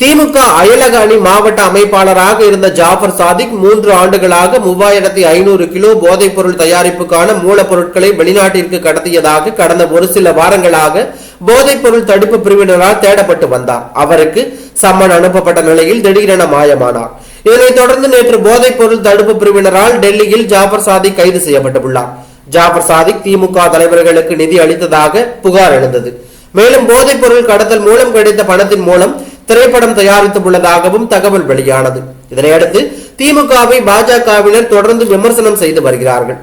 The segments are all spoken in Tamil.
திமுக அயலக அணி மாவட்ட அமைப்பாளராக இருந்த ஜாஃபர் சாதிக் மூன்று ஆண்டுகளாக மூவாயிரத்தி ஐநூறு கிலோ போதைப் பொருள் தயாரிப்புக்கான மூலப்பொருட்களை வெளிநாட்டிற்கு கடத்தியதாக கடந்த ஒரு சில வாரங்களாக போதைப் பொருள் தடுப்பு பிரிவினரால் தேடப்பட்டு வந்தார். அவருக்கு சம்மன் அனுப்பப்பட்ட நிலையில் திடீரென மாயமானார். இதனைத் தொடர்ந்து நேற்று போதைப் பொருள் தடுப்பு பிரிவினரால் டெல்லியில் ஜாஃபர் சாதிக் கைது செய்யப்பட்டுள்ளார். ஜாஃபர் சாதிக் திமுக தலைவர்களுக்கு நிதி அளித்ததாக புகார் எழுந்தது. மேலும் போதைப் பொருள் கடத்தல் மூலம் கிடைத்த பணத்தின் மூலம் திரைப்படம் தயாரித்துள்ளதாகவும் தகவல் வெளியானது. இதனையடுத்து திமுகவை பாஜகவினர் தொடர்ந்து விமர்சனம் செய்து வருகிறார்கள்.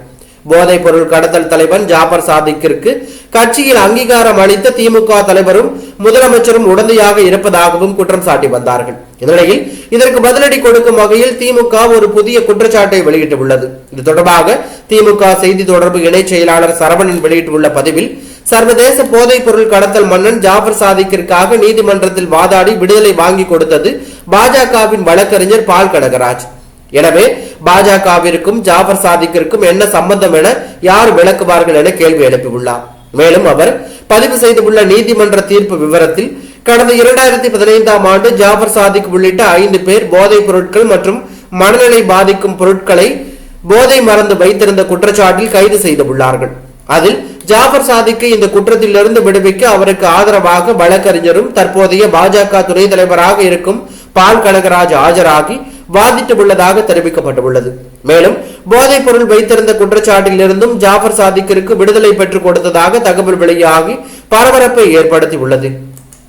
போதைப் பொருள் கடத்தல் தலைவன் ஜாபர் சாதிக்கிற்கு கட்சியில் அங்கீகாரம் அளித்த திமுக தலைவரும் முதலமைச்சரும் உடந்தையாக இருப்பதாகவும் குற்றம் சாட்டி வந்தார்கள். இந்நிலையில் இதற்கு பதிலடி கொடுக்கும் வகையில் திமுக ஒரு புதிய குற்றச்சாட்டை வெளியிட்டுள்ளது. இது தொடர்பாக திமுக செய்தி தொடர்பு இணைச் செயலாளர் சரவணன் வெளியிட்டுள்ள பதிவில் சர்வதேச போதைப் பொருள் கடத்தல் மன்னன் ஜாபர் சாதிக்கிற்காக நீதிமன்றத்தில் வாதாடி விடுதலை வாங்கி கொடுத்தது பாஜகவின் வழக்கறிஞர் பால் கனகராஜ். எனவே பாஜகவிற்கும் ஜாபர் சாதிக்கிற்கும் என்ன சம்பந்தம் என யார் விளக்குவார்கள் என கேள்வி எழுப்பியுள்ளார். மேலும் அவர் பதிவு செய்துள்ள நீதிமன்ற தீர்ப்பு விவரத்தில் கடந்த இரண்டாயிரத்தி பதினைந்தாம் ஆண்டு ஜாபர் சாதிக் உள்ளிட்ட ஐந்து பேர் போதைப் பொருட்கள் மற்றும் மனநிலை பாதிக்கும் பொருட்களை போதை மறந்து வைத்திருந்த குற்றச்சாட்டில் கைது செய்துள்ளார்கள். அதில் ஜாபர் சாதிக்கு இந்த குற்றத்திலிருந்து விடுவிக்க அவருக்கு ஆதரவாக வழக்கறிஞரும் தற்போதைய பாஜக துணை தலைவராக இருக்கும் பால் கனகராஜ் ஆஜராகி வாதிட்டுள்ளதாக தெரிவிக்கப்பட்டுள்ளது. மேலும் போதைப் பொருள் வைத்திருந்த குற்றச்சாட்டில் இருந்தும் ஜாஃபர் சாதிக்கிற்கு விடுதலை பெற்றுக் கொடுத்ததாக தகவல் வெளியாகி பரபரப்பை ஏற்படுத்தியுள்ளது.